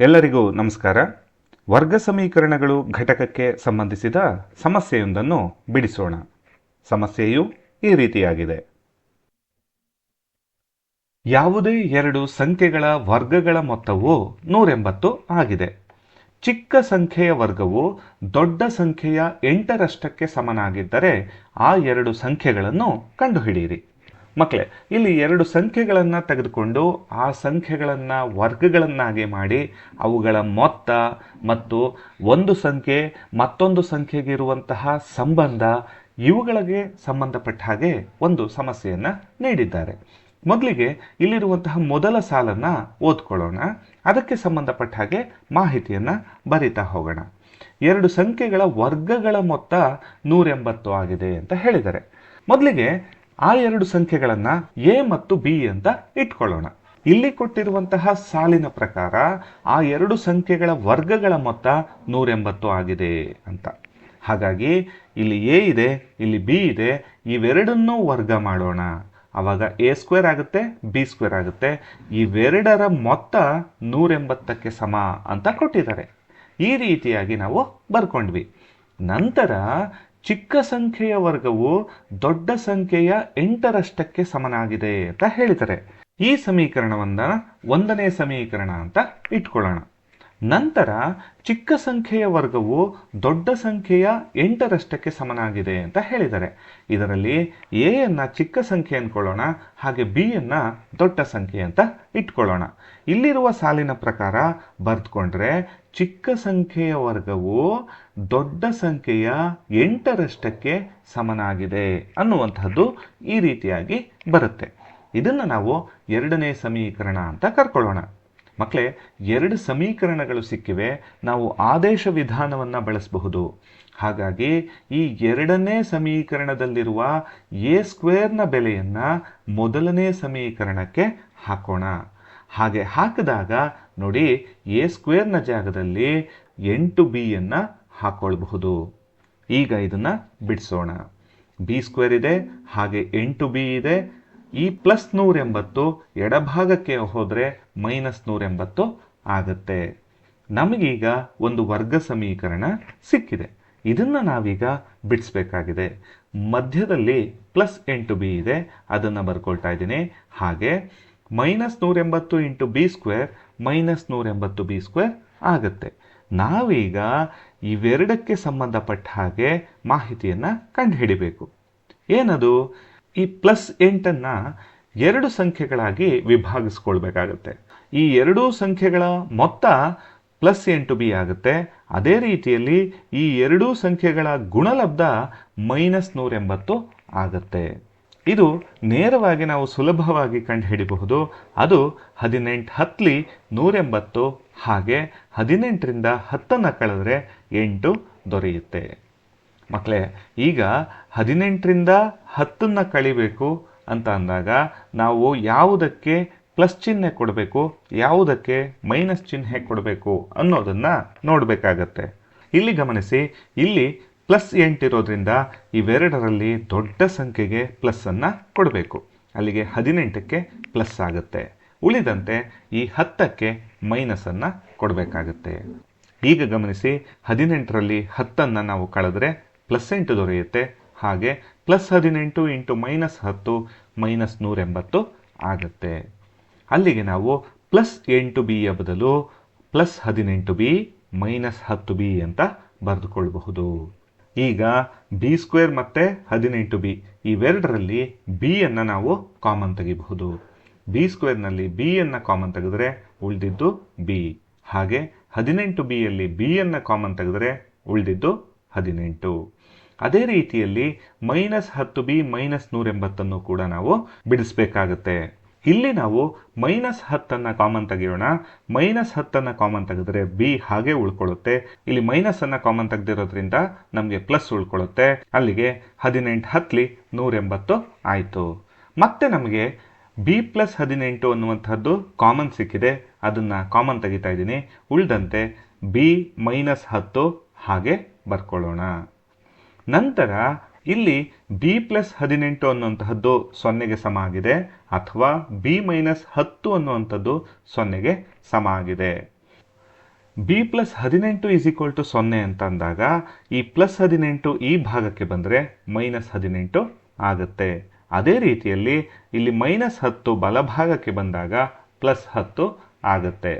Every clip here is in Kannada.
ಎಲ್ಲರಿಗೂ ನಮಸ್ಕಾರ. ವರ್ಗ ಸಮೀಕರಣಗಳು ಘಟಕಕ್ಕೆ ಸಂಬಂಧಿಸಿದ ಸಮಸ್ಯೆಯೊಂದನ್ನು ಬಿಡಿಸೋಣ. ಸಮಸ್ಯೆಯು ಈ ರೀತಿಯಾಗಿದೆ. ಯಾವುದೇ ಎರಡು ಸಂಖ್ಯೆಗಳ ವರ್ಗಗಳ ಮೊತ್ತವು ನೂರೆಂಬತ್ತು ಆಗಿದೆ. ಚಿಕ್ಕ ಸಂಖ್ಯೆಯ ವರ್ಗವು ದೊಡ್ಡ ಸಂಖ್ಯೆಯ ಎಂಟರಷ್ಟಕ್ಕೆ ಸಮನಾಗಿದ್ದರೆ ಆ ಎರಡು ಸಂಖ್ಯೆಗಳನ್ನು ಕಂಡುಹಿಡಿಯಿರಿ. ಮಕ್ಕಳೇ ಇಲ್ಲಿ ಎರಡು ಸಂಖ್ಯೆಗಳನ್ನು ತೆಗೆದುಕೊಂಡು ಆ ಸಂಖ್ಯೆಗಳನ್ನು ವರ್ಗಗಳನ್ನಾಗಿ ಮಾಡಿ ಅವುಗಳ ಮೊತ್ತ ಮತ್ತು ಒಂದು ಸಂಖ್ಯೆ, ಮತ್ತೊಂದು ಸಂಖ್ಯೆಗಿರುವಂತಹ ಸಂಬಂಧ, ಇವುಗಳಿಗೆ ಸಂಬಂಧಪಟ್ಟ ಹಾಗೆ ಒಂದು ಸಮಸ್ಯೆಯನ್ನು ನೀಡಿದ್ದಾರೆ. ಮೊದಲಿಗೆ ಇಲ್ಲಿರುವಂತಹ ಮೊದಲ ಸಾಲನ್ನು ಓದ್ಕೊಳ್ಳೋಣ. ಅದಕ್ಕೆ ಸಂಬಂಧಪಟ್ಟ ಹಾಗೆ ಮಾಹಿತಿಯನ್ನು ಬರಿತಾ ಹೋಗೋಣ. ಎರಡು ಸಂಖ್ಯೆಗಳ ವರ್ಗಗಳ ಮೊತ್ತ ನೂರೆಂಬತ್ತು ಆಗಿದೆ ಅಂತ ಹೇಳಿದ್ದಾರೆ. ಮೊದಲಿಗೆ ಆ ಎರಡು ಸಂಖ್ಯೆಗಳನ್ನು ಎ ಮತ್ತು ಬಿ ಅಂತ ಇಟ್ಕೊಳ್ಳೋಣ. ಇಲ್ಲಿ ಕೊಟ್ಟಿರುವಂತಹ ಸಾಲಿನ ಪ್ರಕಾರ ಆ ಎರಡು ಸಂಖ್ಯೆಗಳ ವರ್ಗಗಳ ಮೊತ್ತ ನೂರೆಂಬತ್ತು ಆಗಿದೆ ಅಂತ. ಹಾಗಾಗಿ ಇಲ್ಲಿ ಎ ಇದೆ, ಇಲ್ಲಿ ಬಿ ಇದೆ, ಇವೆರಡನ್ನೂ ವರ್ಗ ಮಾಡೋಣ. ಅವಾಗ ಎ ಸ್ಕ್ವೇರ್ ಆಗುತ್ತೆ, ಬಿ ಸ್ಕ್ವೇರ್ ಆಗುತ್ತೆ. ಇವೆರಡರ ಮೊತ್ತ ನೂರೆಂಬತ್ತಕ್ಕೆ ಸಮ ಅಂತ ಕೊಟ್ಟಿದ್ದಾರೆ. ಈ ರೀತಿಯಾಗಿ ನಾವು ಬರ್ಕೊಂಡ್ವಿ. ನಂತರ ಚಿಕ್ಕ ಸಂಖ್ಯೆಯ ವರ್ಗವು ದೊಡ್ಡ ಸಂಖ್ಯೆಯ ಎಂಟರಷ್ಟಕ್ಕೆ ಸಮನಾಗಿದೆ ಅಂತ ಹೇಳಿದರೆ ಈ ಸಮೀಕರಣವನ್ನ ಒಂದನೇ ಸಮೀಕರಣ ಅಂತ ಇಟ್ಕೊಳ್ಳೋಣ. ನಂತರ ಚಿಕ್ಕ ಸಂಖ್ಯೆಯ ವರ್ಗವು ದೊಡ್ಡ ಸಂಖ್ಯೆಯ ಎಂಟರಷ್ಟಕ್ಕೆ ಸಮನಾಗಿದೆ ಅಂತ ಹೇಳಿದ್ದಾರೆ ಇದರಲ್ಲಿ ಎಯನ್ನು ಚಿಕ್ಕ ಸಂಖ್ಯೆ ಅಂದ್ಕೊಳ್ಳೋಣ ಹಾಗೆ ಬಿಯನ್ನು ದೊಡ್ಡ ಸಂಖ್ಯೆ ಅಂತ ಇಟ್ಕೊಳ್ಳೋಣ. ಇಲ್ಲಿರುವ ಸಾಲಿನ ಪ್ರಕಾರ ಬರೆದುಕೊಂಡ್ರೆ ಚಿಕ್ಕ ಸಂಖ್ಯೆಯ ವರ್ಗವು ದೊಡ್ಡ ಸಂಖ್ಯೆಯ ಎಂಟರಷ್ಟಕ್ಕೆ ಸಮನಾಗಿದೆ ಅನ್ನುವಂಥದ್ದು ಈ ರೀತಿಯಾಗಿ ಬರುತ್ತೆ. ಇದನ್ನು ನಾವು ಎರಡನೇ ಸಮೀಕರಣ ಅಂತ ಕರ್ಕೊಳ್ಳೋಣ. ಮಕ್ಕಳೇ ಎರಡು ಸಮೀಕರಣಗಳು ಸಿಕ್ಕಿವೆ. ನಾವು ಆದೇಶ ವಿಧಾನವನ್ನು ಬಳಸಬಹುದು. ಹಾಗಾಗಿ ಈ ಎರಡನೇ ಸಮೀಕರಣದಲ್ಲಿರುವ ಎ ಸ್ಕ್ವೇರ್ನ ಬೆಲೆಯನ್ನು ಮೊದಲನೇ ಸಮೀಕರಣಕ್ಕೆ ಹಾಕೋಣ. ಹಾಗೆ ಹಾಕಿದಾಗ ನೋಡಿ, ಎ ಸ್ಕ್ವೇರ್ನ ಜಾಗದಲ್ಲಿ ಎಂಟು ಬಿಯನ್ನು ಹಾಕೊಳ್ಬಹುದು. ಈಗ ಇದನ್ನು ಬಿಡಿಸೋಣ. ಬಿ ಸ್ಕ್ವೇರ್ ಇದೆ, ಹಾಗೆ ಎಂಟು ಬಿ ಇದೆ ಈ ಪ್ಲಸ್ ನೂರೆಂಬತ್ತು ಎಡಭಾಗಕ್ಕೆ ಹೋದರೆ ಮೈನಸ್ ನೂರೆಂಬತ್ತು ಆಗುತ್ತೆ. ನಮಗೀಗ ಒಂದು ವರ್ಗ ಸಮೀಕರಣ ಸಿಕ್ಕಿದೆ. ಇದನ್ನು ನಾವೀಗ ಬಿಡಿಸ್ಬೇಕಾಗಿದೆ. ಮಧ್ಯದಲ್ಲಿ ಪ್ಲಸ್ ಎಂಟು ಬಿ ಇದೆ, ಅದನ್ನು ಬರ್ಕೊಳ್ತಾ ಇದ್ದೀನಿ. ಹಾಗೆ ಮೈನಸ್ ನೂರೆಂಬತ್ತು ಇಂಟು ಬಿ ಸ್ಕ್ವೇರ್ ಮೈನಸ್ ನೂರೆಂಬತ್ತು ಬಿ ಸ್ಕ್ವೇರ್ ಆಗುತ್ತೆ. ನಾವೀಗ ಇವೆರಡಕ್ಕೆ ಸಂಬಂಧಪಟ್ಟ ಹಾಗೆ ಮಾಹಿತಿಯನ್ನು ಕಂಡುಹಿಡಿಬೇಕು. ಏನದು? ಈ ಪ್ಲಸ್ ಎಂಟನ್ನು ಎರಡು ಸಂಖ್ಯೆಗಳಾಗಿ ವಿಭಾಗಿಸ್ಕೊಳ್ಬೇಕಾಗತ್ತೆ. ಈ ಎರಡೂ ಸಂಖ್ಯೆಗಳ ಮೊತ್ತ ಪ್ಲಸ್ ಎಂಟು ಬಿ ಆಗುತ್ತೆ. ಅದೇ ರೀತಿಯಲ್ಲಿ ಈ ಎರಡೂ ಸಂಖ್ಯೆಗಳ ಗುಣಲಬ್ಧ ಮೈನಸ್ ನೂರೆಂಬತ್ತು ಆಗುತ್ತೆ. ಇದು ನೇರವಾಗಿ ನಾವು ಸುಲಭವಾಗಿ ಕಂಡುಹಿಡಿಬಹುದು. ಅದು ಹದಿನೆಂಟು ಹತ್ತಲಿ ನೂರೆಂಬತ್ತು ಹಾಗೆ ಹದಿನೆಂಟರಿಂದ ಹತ್ತನ್ನು ಕಳೆದರೆ ಎಂಟು ದೊರೆಯುತ್ತೆ. ಮಕ್ಕಳೇ ಈಗ ಹದಿನೆಂಟರಿಂದ ಹತ್ತನ್ನು ಕಳಿಬೇಕು ಅಂತ ಅಂದಾಗ ನಾವು ಯಾವುದಕ್ಕೆ ಪ್ಲಸ್ ಚಿಹ್ನೆ ಕೊಡಬೇಕು, ಯಾವುದಕ್ಕೆ ಮೈನಸ್ ಚಿಹ್ನೆ ಕೊಡಬೇಕು ಅನ್ನೋದನ್ನು ನೋಡಬೇಕಾಗತ್ತೆ. ಇಲ್ಲಿ ಗಮನಿಸಿ, ಇಲ್ಲಿ ಪ್ಲಸ್ ಎಂಟಿರೋದ್ರಿಂದ ಇವೆರಡರಲ್ಲಿ ದೊಡ್ಡ ಸಂಖ್ಯೆಗೆ ಪ್ಲಸ್ಸನ್ನು ಕೊಡಬೇಕು. ಅಲ್ಲಿಗೆ ಹದಿನೆಂಟಕ್ಕೆ ಪ್ಲಸ್ ಆಗುತ್ತೆ. ಉಳಿದಂತೆ ಈ ಹತ್ತಕ್ಕೆ ಮೈನಸನ್ನು ಕೊಡಬೇಕಾಗತ್ತೆ. ಈಗ ಗಮನಿಸಿ, ಹದಿನೆಂಟರಲ್ಲಿ ಹತ್ತನ್ನು ನಾವು ಕಳೆದ್ರೆ ಪ್ಲಸ್ ಎಂಟು ದೊರೆಯುತ್ತೆ. ಹಾಗೆ ಪ್ಲಸ್ ಹದಿನೆಂಟು ಇಂಟು ಮೈನಸ್ ಹತ್ತು, ಮೈನಸ್ ನೂರೆಂಬತ್ತು ಆಗುತ್ತೆ. ಅಲ್ಲಿಗೆ ನಾವು ಪ್ಲಸ್ ಎಂಟು ಬಿಯ ಬದಲು ಪ್ಲಸ್ ಹದಿನೆಂಟು ಬಿ, ಮೈನಸ್ ಹತ್ತು ಬಿ ಅಂತ ಬರೆದುಕೊಳ್ಳಬಹುದು. ಈಗ ಬಿ ಸ್ಕ್ವೇರ್ ಮತ್ತು ಹದಿನೆಂಟು ಬಿ ಇವೆರಡರಲ್ಲಿ ಬಿಯನ್ನು ನಾವು ಕಾಮನ್ ತೆಗಿಬಹುದು. ಬಿ ಸ್ಕ್ವೇರ್ನಲ್ಲಿ ಬಿಯನ್ನು ಕಾಮನ್ ತೆಗೆದರೆ ಉಳಿದಿದ್ದು ಬಿ. ಹಾಗೆ ಹದಿನೆಂಟು ಬಿಯಲ್ಲಿ ಬಿಯನ್ನು ಕಾಮನ್ ತೆಗೆದರೆ ಉಳಿದಿದ್ದು ಹದಿನೆಂಟು. ಅದೇ ರೀತಿಯಲ್ಲಿ ಮೈನಸ್ ಹತ್ತು ಬಿ ಮೈನಸ್ ನೂರೆಂಬತ್ತನ್ನು ಕೂಡ ನಾವು ಬಿಡಿಸಬೇಕಾಗುತ್ತೆ. ಇಲ್ಲಿ ನಾವು ಮೈನಸ್ ಹತ್ತನ್ನು ಕಾಮನ್ ತೆಗೆಯೋಣ. ಮೈನಸ್ ಹತ್ತನ್ನು ಕಾಮನ್ ತೆಗೆದ್ರೆ ಬಿ ಹಾಗೆ ಉಳ್ಕೊಳ್ಳುತ್ತೆ. ಇಲ್ಲಿ ಮೈನಸ್ ಅನ್ನು ಕಾಮನ್ ತೆಗೆದಿರೋದ್ರಿಂದ ನಮಗೆ ಪ್ಲಸ್ ಉಳ್ಕೊಳ್ಳುತ್ತೆ. ಅಲ್ಲಿಗೆ ಹದಿನೆಂಟು ಹತ್ಲಿ ನೂರೆಂಬತ್ತು ಆಯಿತು. ಮತ್ತೆ ನಮಗೆ ಬಿ ಪ್ಲಸ್ ಹದಿನೆಂಟು ಅನ್ನುವಂಥದ್ದು ಕಾಮನ್ ಸಿಕ್ಕಿದೆ. ಅದನ್ನು ಕಾಮನ್ ತೆಗಿತಾ ಇದ್ದೀನಿ. ಉಳಿದಂತೆ ಬಿ ಮೈನಸ್ ಹತ್ತು ಹಾಗೆ ಬರ್ಕೊಳ್ಳೋಣ. ನಂತರ ಇಲ್ಲಿ ಬಿ ಪ್ಲಸ್ ಹದಿನೆಂಟು ಅನ್ನುವಂತಹದ್ದು ಸೊನ್ನೆಗೆ ಸಮ ಆಗಿದೆ ಅಥವಾ ಬಿ ಮೈನಸ್ ಹತ್ತು ಅನ್ನುವಂಥದ್ದು ಸೊನ್ನೆಗೆ ಸಮ ಆಗಿದೆ. ಬಿ ಪ್ಲಸ್ ಹದಿನೆಂಟು ಈಸ್ ಈಕ್ವಲ್ ಟು ಸೊನ್ನೆ ಅಂತ ಅಂದಾಗ ಈ ಪ್ಲಸ್ ಹದಿನೆಂಟು ಈ ಭಾಗಕ್ಕೆ ಬಂದರೆ ಮೈನಸ್ ಹದಿನೆಂಟು ಆಗುತ್ತೆ. ಅದೇ ರೀತಿಯಲ್ಲಿ ಇಲ್ಲಿ ಮೈನಸ್ ಹತ್ತು ಬಲಭಾಗಕ್ಕೆ ಬಂದಾಗ ಪ್ಲಸ್ ಹತ್ತು ಆಗುತ್ತೆ.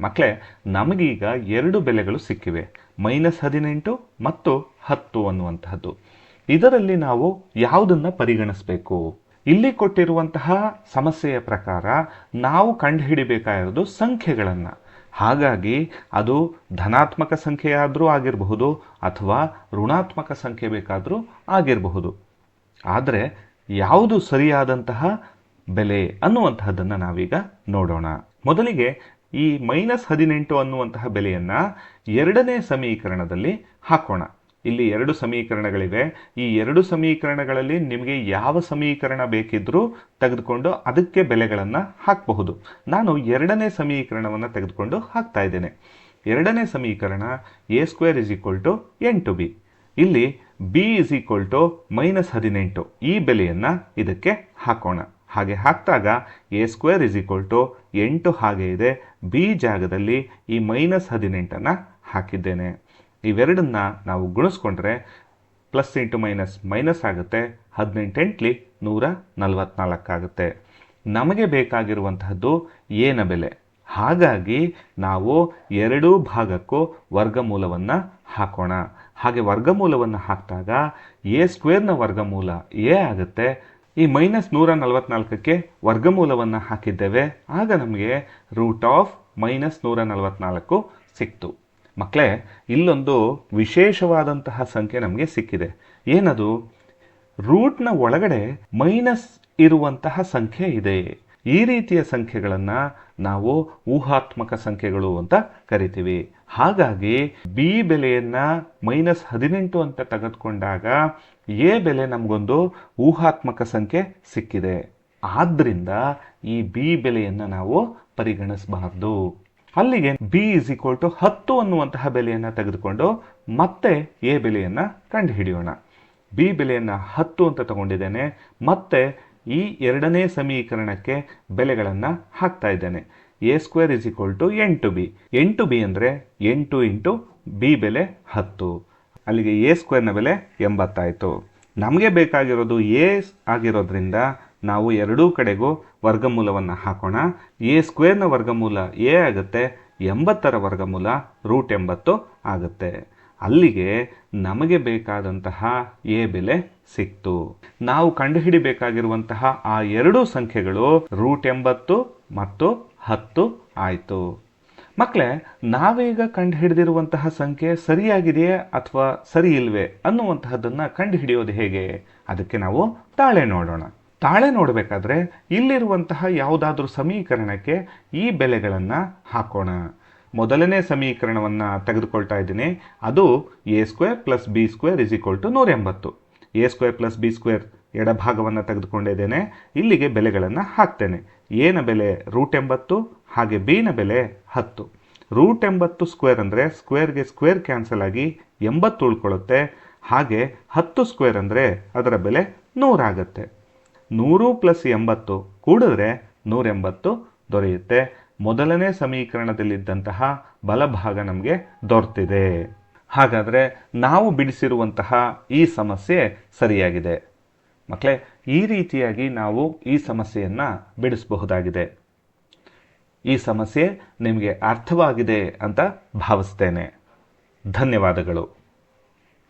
ಮಕ್ಕಳೇ ನಮಗೀಗ ಎರಡು ಬೆಲೆಗಳು ಸಿಕ್ಕಿವೆ. ಮೈನಸ್ ಹದಿನೆಂಟು ಮತ್ತು ಹತ್ತು ಅನ್ನುವಂತಹದ್ದು. ಇದರಲ್ಲಿ ನಾವು ಯಾವುದನ್ನು ಪರಿಗಣಿಸಬೇಕು? ಇಲ್ಲಿ ಕೊಟ್ಟಿರುವಂತಹ ಸಮಸ್ಯೆಯ ಪ್ರಕಾರ ನಾವು ಕಂಡುಹಿಡಿಬೇಕಾಗಿರೋದು ಸಂಖ್ಯೆಗಳನ್ನು. ಹಾಗಾಗಿ ಅದು ಧನಾತ್ಮಕ ಸಂಖ್ಯೆಯಾದರೂ ಆಗಿರಬಹುದು ಅಥವಾ ಋಣಾತ್ಮಕ ಸಂಖ್ಯೆ ಬೇಕಾದರೂ ಆಗಿರಬಹುದು. ಆದರೆ ಯಾವುದು ಸರಿಯಾದಂತಹ ಬೆಲೆ ಅನ್ನುವಂತಹದ್ದನ್ನು ನಾವೀಗ ನೋಡೋಣ. ಮೊದಲಿಗೆ ಈ ಮೈನಸ್ ಹದಿನೆಂಟು ಅನ್ನುವಂತಹ ಬೆಲೆಯನ್ನು ಎರಡನೇ ಸಮೀಕರಣದಲ್ಲಿ ಹಾಕೋಣ. ಇಲ್ಲಿ ಎರಡು ಸಮೀಕರಣಗಳಿವೆ. ಈ ಎರಡು ಸಮೀಕರಣಗಳಲ್ಲಿ ನಿಮಗೆ ಯಾವ ಸಮೀಕರಣ ಬೇಕಿದ್ರೂ ತೆಗೆದುಕೊಂಡು ಅದಕ್ಕೆ ಬೆಲೆಗಳನ್ನು ಹಾಕಬಹುದು. ನಾನು ಎರಡನೇ ಸಮೀಕರಣವನ್ನು ತೆಗೆದುಕೊಂಡು ಹಾಕ್ತಾ ಇದ್ದೇನೆ. ಎರಡನೇ ಸಮೀಕರಣ A square is equal to ಎಂಟು ಬಿ. ಇಲ್ಲಿ B is equal to minus ಹದಿನೆಂಟು. ಈ ಬೆಲೆಯನ್ನು ಇದಕ್ಕೆ ಹಾಕೋಣ. ಹಾಗೆ ಹಾಕಿದಾಗ A square is equal to ಎಂಟು ಹಾಗೆ ಇದೆ. ಬಿ ಜಾಗದಲ್ಲಿ ಈ ಮೈನಸ್ ಹದಿನೆಂಟನ್ನು ಹಾಕಿದ್ದೇನೆ. ಇವೆರಡನ್ನ ನಾವು ಗುಣಿಸ್ಕೊಂಡ್ರೆ ಪ್ಲಸ್ ಇಂಟು ಮೈನಸ್ ಮೈನಸ್ ಆಗುತ್ತೆ. ಹದಿನೆಂಟೆಂಟ್ಲಿ ನೂರ ನಲವತ್ನಾಲ್ಕಾಗುತ್ತೆ ನಮಗೆ ಬೇಕಾಗಿರುವಂತಹದ್ದು ಏನ ಬೆಲೆ. ಹಾಗಾಗಿ ನಾವು ಎರಡೂ ಭಾಗಕ್ಕೂ ವರ್ಗಮೂಲವನ್ನು ಹಾಕೋಣ. ಹಾಗೆ ವರ್ಗಮೂಲವನ್ನು ಹಾಕಿದಾಗ ಎ ಸ್ಕ್ವೇರ್ನ ವರ್ಗಮೂಲ ಎ ಆಗುತ್ತೆ. ಈ ಮೈನಸ್ ನೂರ ನಲವತ್ನಾಲ್ಕಕ್ಕೆ ವರ್ಗಮೂಲವನ್ನು ಹಾಕಿದ್ದೇವೆ. ಆಗ ನಮಗೆ ರೂಟ್ ಆಫ್ ಮೈನಸ್ ನೂರ ನಲವತ್ನಾಲ್ಕು ಸಿಕ್ತು. ಮಕ್ಕಳೇ ಇಲ್ಲೊಂದು ವಿಶೇಷವಾದಂತಹ ಸಂಖ್ಯೆ ನಮಗೆ ಸಿಕ್ಕಿದೆ. ಏನದು? ರೂಟ್ನ ಒಳಗಡೆ ಮೈನಸ್ ಇರುವಂತಹ ಸಂಖ್ಯೆ ಇದೆ. ಈ ರೀತಿಯ ಸಂಖ್ಯೆಗಳನ್ನು ನಾವು ಊಹಾತ್ಮಕ ಸಂಖ್ಯೆಗಳು ಅಂತ ಕರಿತೀವಿ. ಹಾಗಾಗಿ ಬಿ ಬೆಲೆಯನ್ನ ಮೈನಸ್ ಹದಿನೆಂಟು ಅಂತ ತೆಗೆದುಕೊಂಡಾಗ ಎ ಬೆಲೆ ನಮಗೊಂದು ಊಹಾತ್ಮಕ ಸಂಖ್ಯೆ ಸಿಕ್ಕಿದೆ. ಆದ್ರಿಂದ ಈ ಬಿ ಬೆಲೆಯನ್ನು ನಾವು ಪರಿಗಣಿಸಬಾರ್ದು. ಅಲ್ಲಿಗೆ ಬಿ ಇಸ್ ಈಕ್ವಲ್ ಟು ಹತ್ತು ಅನ್ನುವಂತಹ ಬೆಲೆಯನ್ನು ತೆಗೆದುಕೊಂಡು ಮತ್ತೆ ಎ ಬೆಲೆಯನ್ನು ಕಂಡುಹಿಡಿಯೋಣ. ಬಿ ಬೆಲೆಯನ್ನು ಹತ್ತು ಅಂತ ತಗೊಂಡಿದ್ದೇನೆ, ಮತ್ತೆ ಈ ಎರಡನೇ ಸಮೀಕರಣಕ್ಕೆ ಬೆಲೆಗಳನ್ನು ಹಾಕ್ತಾ ಇದ್ದೇನೆ. A square is equal to ಎಂಟು ಬಿ ಎಂಟು ಬಿ ಅಂದರೆ ಎಂಟು ಇಂಟು ಬಿ ಬೆಲೆ ಹತ್ತು. ಅಲ್ಲಿಗೆ ಎ ಸ್ಕ್ವೇರ್ನ ಬೆಲೆ ಎಂಬತ್ತಾಯಿತು. ನಮಗೆ ಬೇಕಾಗಿರೋದು ಎ ಆಗಿರೋದ್ರಿಂದ ನಾವು ಎರಡೂ ಕಡೆಗೂ ವರ್ಗಮೂಲವನ್ನು ಹಾಕೋಣ. ಎ ಸ್ಕ್ವೇರ್ನ ವರ್ಗಮೂಲ ಎ ಆಗುತ್ತೆ ಎಂಬತ್ತರ ವರ್ಗಮೂಲ ರೂಟ್ ಎಂಬತ್ತು ಆಗುತ್ತೆ. ಅಲ್ಲಿಗೆ ನಮಗೆ ಬೇಕಾದಂತಹ ಎ ಬೆಲೆ ಸಿಕ್ತು. ನಾವು ಕಂಡುಹಿಡಿಬೇಕಾಗಿರುವಂತಹ ಆ ಎರಡೂ ಸಂಖ್ಯೆಗಳು ರೂಟ್ ಎಂಬತ್ತು ಮತ್ತು ಹತ್ತು ಆಯಿತು. ಮಕ್ಕಳೇ ನಾವೀಗ ಕಂಡುಹಿಡಿದಿರುವಂತಹ ಸಂಖ್ಯೆ ಸರಿಯಾಗಿದೆಯೇ ಅಥವಾ ಸರಿ ಇಲ್ವೇ ಅನ್ನುವಂತಹದ್ದನ್ನು ಕಂಡುಹಿಡಿಯೋದು ಹೇಗೆ? ಅದಕ್ಕೆ ನಾವು ತಾಳೆ ನೋಡೋಣ. ತಾಳೆ ನೋಡಬೇಕಾದ್ರೆ ಇಲ್ಲಿರುವಂತಹ ಯಾವುದಾದ್ರೂ ಸಮೀಕರಣಕ್ಕೆ ಈ ಬೆಲೆಗಳನ್ನು ಹಾಕೋಣ. ಮೊದಲನೇ ಸಮೀಕರಣವನ್ನು ತೆಗೆದುಕೊಳ್ತಾ ಇದ್ದೀನಿ. ಅದು A square plus B square is equal to ನೂರ ಎಂಬತ್ತು A square plus B square ಎಡಭಾಗವನ್ನು ತೆಗೆದುಕೊಂಡಿದ್ದೇನೆ ಇಲ್ಲಿಗೆ ಬೆಲೆಗಳನ್ನು ಹಾಕ್ತೇನೆ. ಎನ ಬೆಲೆ ರೂಟ್ ಎಂಬತ್ತು, ಹಾಗೆ ಬಿನ ಬೆಲೆ ಹತ್ತು. ರೂಟ್ ಎಂಬತ್ತು ಸ್ಕ್ವೇರ್ ಅಂದರೆ ಸ್ಕ್ವೇರ್ಗೆ ಸ್ಕ್ವೇರ್ ಕ್ಯಾನ್ಸಲ್ ಆಗಿ ಎಂಬತ್ತು ಉಳ್ಕೊಳ್ಳುತ್ತೆ. ಹಾಗೆ ಹತ್ತು ಸ್ಕ್ವೇರ್ ಅಂದರೆ ಅದರ ಬೆಲೆ ನೂರಾಗತ್ತೆ ನೂರು ಪ್ಲಸ್ ಎಂಬತ್ತು ಕೂಡಿದ್ರೆ ನೂರೆಂಬತ್ತು ದೊರೆಯುತ್ತೆ. ಮೊದಲನೇ ಸಮೀಕರಣದಲ್ಲಿದ್ದಂತಹ ಬಲಭಾಗ ನಮಗೆ ದೊರೆತಿದೆ. ಹಾಗಾದರೆ ನಾವು ಬಿಡಿಸಿರುವಂತಹ ಈ ಸಮಸ್ಯೆ ಸರಿಯಾಗಿದೆ. ಮಕ್ಕಳೇ ಈ ರೀತಿಯಾಗಿ ನಾವು ಈ ಸಮಸ್ಯೆಯನ್ನು ಬಿಡಿಸಬಹುದಾಗಿದೆ. ಈ ಸಮಸ್ಯೆ ನಿಮಗೆ ಅರ್ಥವಾಗಿದೆ ಅಂತ ಭಾವಿಸ್ತೇನೆ. ಧನ್ಯವಾದಗಳು.